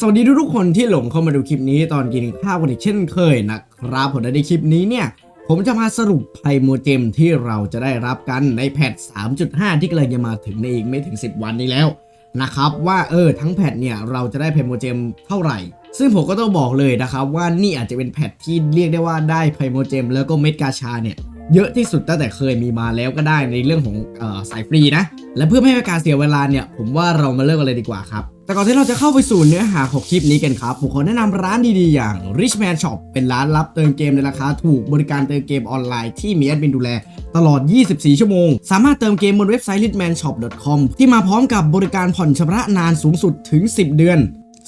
สวัสดีทุกๆคนที่หลงเข้ามาดูคลิปนี้ตอนกินข้าวกันอีกเช่นเคยนะครับผมในคลิปนี้เนี่ย ผมจะมาสรุปไพโมเจมที่เราจะได้รับกันในแพท 3.5 ที่กำลังจะมาถึงในอีกไม่ถึง 10 วันนี้แล้วนะครับว่าเออทั้งแพทเนี่ยเราจะได้ไพโมเจมเท่าไหร่ ซึ่งผมก็ต้องบอกเลยนะครับว่านี่อาจจะเป็นแพทที่เรียกได้ว่าได้ไพโมเจมแล้วก็เม็ดกาชาเนี่ยเยอะที่สุดตั้งแต่เคยมีมาแล้วก็ได้ในเรื่องของออสายฟรีนะและเพื่อไม่ให้การเสียเวลาเนี่ยผมว่าเรามาเริ่มกันเลยดีกว่าครับ แต่ก่อนที่เราจะเข้าไปสู่เนื้อหาของคลิปนี้กันครับผมขอแนะนำร้านดีๆอย่าง Richman Shop เป็นร้านรับเติมเกมในราคาถูกบริการเติมเกมออนไลน์ที่มีแอดมินดูแลตลอด 24 ชั่วโมง สามารถเติมเกมบนเว็บไซต์ richmanshop.com ที่มาพร้อมกับบริการผ่อนชำระนานสูงสุดถึง 10 เดือน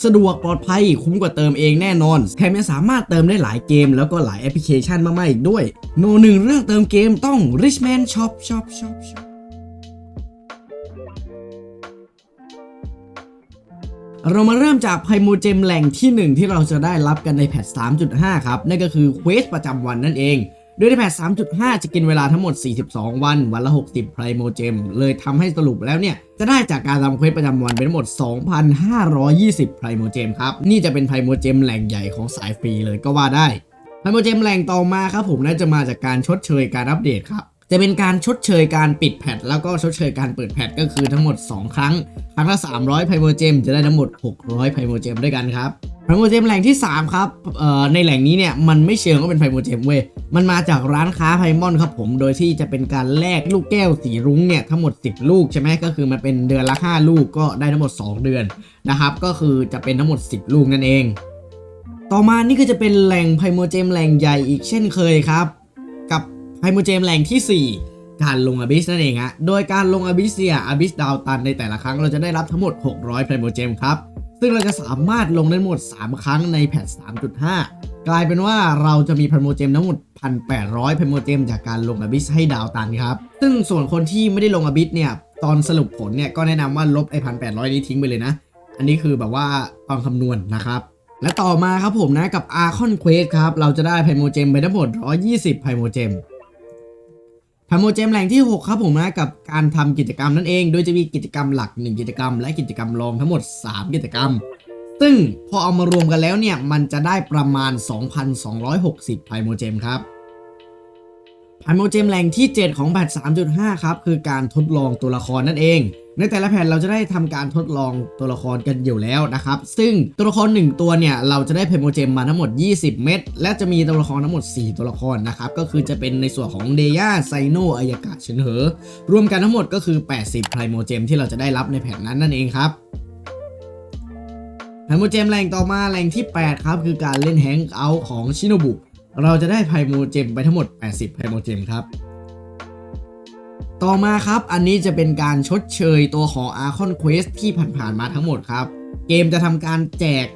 สะดวกปลอดภัยคุ้มกว่าเติมเองแน่นอน แถมยังสามารถเติมได้หลายเกม แล้วก็หลายแอปพลิเคชันมากๆอีกด้วย โนหนึ่งเรื่องเติมเกมต้อง Richman Shop Shop Shop Shop เรามาเริ่มจากไพโมเจมแหล่งที่ 1 ที่เราจะได้รับกันในแพท 3.5 ครับ นั่นก็คือเควสประจำวันนั่นเองโดยในแพท 3.5 จะกินเวลาทั้งหมด 42 วัน วันละ 60 ไพโมเจม เลยทำให้สรุปแล้วเนี่ย จะได้จากการทำเควสประจำวันเป็นทั้งหมด 2,520 ไพโมเจมครับ นี่จะเป็นไพโมเจมแหล่งใหญ่ของสายฟรีเลยก็ว่าได้ ไพโมเจมแหล่งต่อมาครับผมน่าจะมาจากการชดเชยการอัปเดตครับ จะเป็นการชดเชยการปิดแพทแล้วก็ชดเชยการเปิดแพทก็คือทั้งหมด 2 ครั้ง ครั้งละ 300ไพโมเจมจะได้ทั้งหมด 600ไพโมเจมด้วยกันครับไพโมเจมแหล่งที่ 3 ครับในแหล่งนี้เนี่ยมันไม่เชิงว่าเป็นไพโมเจมเว้ย มันมาจากร้านค้าไพมอนครับผม โดยที่จะเป็นการแลกลูกแก้วสีรุ้งเนี่ยทั้งหมด 10 ลูกใช่ไหมก็คือมันเป็นเดือนละ 5 ลูกก็ได้ทั้งหมด 2 เดือนนะครับ ก็คือจะเป็นทั้งหมด 10 ลูกนั่นเอง ต่อมานี่ก็จะเป็นแหล่งไพโมเจมแหล่งใหญ่อีกเช่นเคยครับ ไพโมเจมแหล่งที่ 4 การลงอบิสนั่นเองฮะ โดยการลงอบิสเนี่ยอบิสดาวตันในแต่ละครั้งเราจะได้รับทั้งหมด 600ไพโมเจมครับ ซึ่งเราจะสามารถลงได้หมด 3 ครั้งในแพท3.5 กลายเป็นว่าเราจะมีไพโมเจมทั้งหมด 1,800ไพโมเจมจากการลงอบิสให้ดาวตันครับ ซึ่งส่วนคนที่ไม่ได้ลงอบิสเนี่ย ตอนสรุปผลเนี่ยก็แนะนำว่าลบไอ้1,800นี้ทิ้งไปเลยนะ อันนี้คือแบบว่าตอนคำนวณนะครับและต่อมาครับผมนะกับ Archon Quest ครับเราจะได้ไพโมเจมไปทั้งหมด 120ไพโมเจม ไพโมเจมแหล่งที่ 6 ครับผมนะกับการทำกิจกรรมนั่นเอง โดยจะมีกิจกรรมหลัก 1 กิจกรรม และกิจกรรมรองทั้งหมด 3 กิจกรรม ซึ่งพอเอามารวมกันแล้วเนี่ย มันจะได้ประมาณ 2,260ไพโมเจมครับไพโมเจมแหล่งที่ 7 ของแพท3.5 ครับ คือการทดลองตัวละครนั่นเอง ในแต่ละแผ่นเราจะได้ทำการทดลองตัวละครกันอยู่แล้วนะครับ ซึ่งตัวละคร 1 ตัวเนี่ย เราจะได้เพโมเจมมาทั้งหมด 20 เม็ดและจะมีตัวละครทั้งหมด 4 ตัวละครนะครับ ก็คือจะเป็นในส่วนของเดย่าไซโนอายากะเฉินเหอ รวมกันทั้งหมดก็คือ 80ไพโมเจมที่เราจะได้รับในแผ่นนั้นนั่นเองครับไพโมเจมแรงต่อมาแรงที่ 8 ครับ คือการเล่นแฮงเอาท์ของชิโนบุเราจะได้ไพโมเจมไปทั้งหมด 80ไพโมเจมครับ ต่อมาครับ อันนี้จะเป็นการชดเชยตัวของ Archon Quest ที่ผ่านๆมาทั้งหมดครับ เกมจะทำการแจก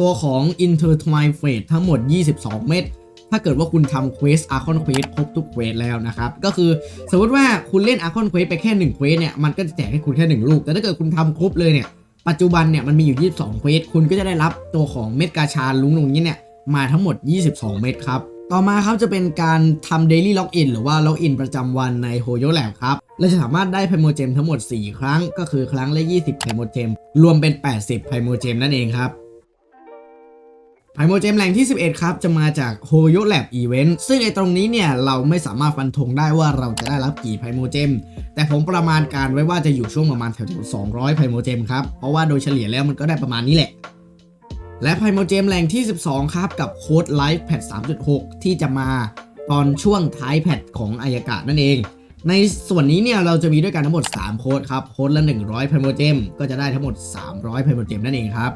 ตัวของ Intertwine Fate ทั้งหมด 22 เม็ดถ้าเกิดว่าคุณทำ Quest Archon Quest ครบทุก Quest แล้วนะครับ ก็คือสมมติว่าคุณเล่น Archon Quest ไปแค่1 Quest เนี่ย มันก็จะแจกให้คุณแค่ 1 ลูก แต่ถ้าเกิดคุณทำครบเลยเนี่ย ปัจจุบันเนี่ยมันมีอยู่ 22 Quest คุณก็จะได้รับตัวของเม็ดกาชาลุงลงนี้เนี่ย มาทั้งหมด 22 เม็ดครับ ต่อมาครับจะเป็นการทำ Daily Login หรือว่า Login ประจำวันใน Hoyo Lab ครับเราจะสามารถได้ไพโมเจมทั้งหมด 4 ครั้ง ก็คือครั้งละ 20ไพโมเจมรวมเป็น 80ไพโมเจมนั่นเองครับไพโมเจมแหล่งที่ 11 ครับ จะมาจาก Hoyo Lab Event ซึ่งไอตรงนี้เนี่ย เราไม่สามารถฟันธงได้ว่าเราจะได้รับกี่ไพโมเจม แต่ผมประมาณการไว้ว่าจะอยู่ช่วงประมาณแถวๆ200ไพโมเจมครับ เพราะว่าโดยเฉลี่ยแล้วมันก็ได้ประมาณนี้แหละ และไพโมเจมแหล่งที่ 12 ครับ กับโค้ดไลฟ์แพท3.6 ที่จะมาตอนช่วงท้ายแพทของอายากะนั่นเอง ในส่วนนี้เนี่ยเราจะมีด้วยกันทั้งหมด 3 โค้ดครับ โค้ดละ 100ไพโมเจมก็จะได้ทั้งหมด 300ไพโมเจมนั่นเองครับ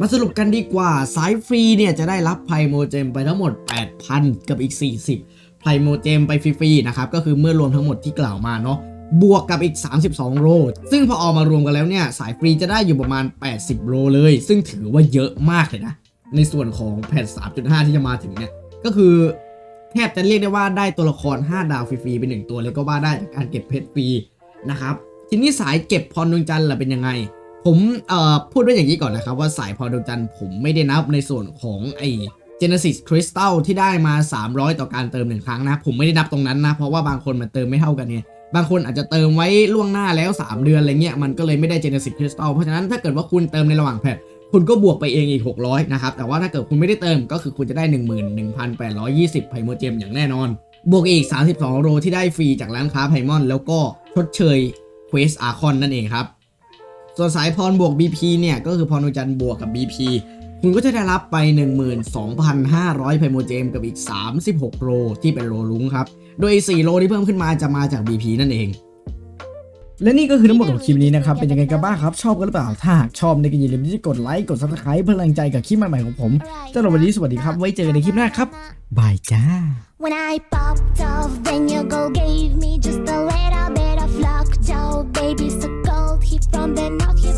มาสรุปกันดีกว่าสายฟรีเนี่ยจะได้รับไพโมเจมไปทั้งหมด 8,000 กับอีก 40ไพโมเจมไปฟรีๆนะครับ ก็คือเมื่อรวมทั้งหมดที่กล่าวมาเนาะ บวกกับอีก 32โลซึ่งพอเอามารวมกันแล้วเนี่ย สายฟรีจะได้อยู่ประมาณ 80โลเลย ซึ่งถือว่าเยอะมากเลยนะ ในส่วนของแพท3.5 ที่จะมาถึงเนี่ย ก็คือแทบจะเรียกได้ว่าได้ตัวละคร 5 ดาวฟรีๆไปหนึ่งตัวเลยก็ว่าได้จากการเก็บเพชรฟรีนะครับ ทีนี้สายเก็บพรดวงจันทร์ล่ะเป็นยังไง ผมเอ่อพูดไว้อย่างนี้ก่อนนะครับว่าสายพรดวงจันทร์ผมไม่ได้นับในส่วนของไอ Genesis Crystal ที่ได้มา 300 ต่อการเติมหนึ่งครั้งนะ ผมไม่ได้นับตรงนั้นนะ เพราะว่าบางคนมันเติมไม่เท่ากันไง บางคนอาจจะเติมไว้ล่วงหน้าแล้ว 3 เดือนอะไรเงี้ยมันก็เลยไม่ได้ Genesis Crystal เพราะฉะนั้นถ้าเกิดว่าคุณเติมในระหว่างแพทคุณก็บวกไปเองอีก 600 นะครับ แต่ว่าถ้าเกิดคุณไม่ได้เติมก็คือคุณจะได้ 11,820 ไพโมเจมอย่างแน่นอน บวกอีก 32 โรที่ได้ฟรีจากร้านค้าไพมอน แล้วก็ชดเชยเควสอาคอนนั่นเองครับ ส่วนสายพรบวก BP เนี่ย ก็คือพรอุจันบวกกับ BP คุณก็จะได้รับไป 12,500ไพโมเจมกับอีก 36 โลที่เป็นโลลุ้งครับ โดย 4 โลที่เพิ่มขึ้นมาจะมาจาก BP นั่นเอง และนี่ก็คือทั้งหมดของคลิปนี้นะครับ เป็นยังไงกันบ้างครับ ชอบกันหรือเปล่า ถ้าชอบในี่ยก็อย่าลืมที่กดไลค์ กดซับสไครป์เพื่อแรงใจกับคลิปใหม่ๆของผมสำหรับวันนี้สวัสดีครับ ไว้เจอกันในคลิปหน้าครับบายจ้า From the north, he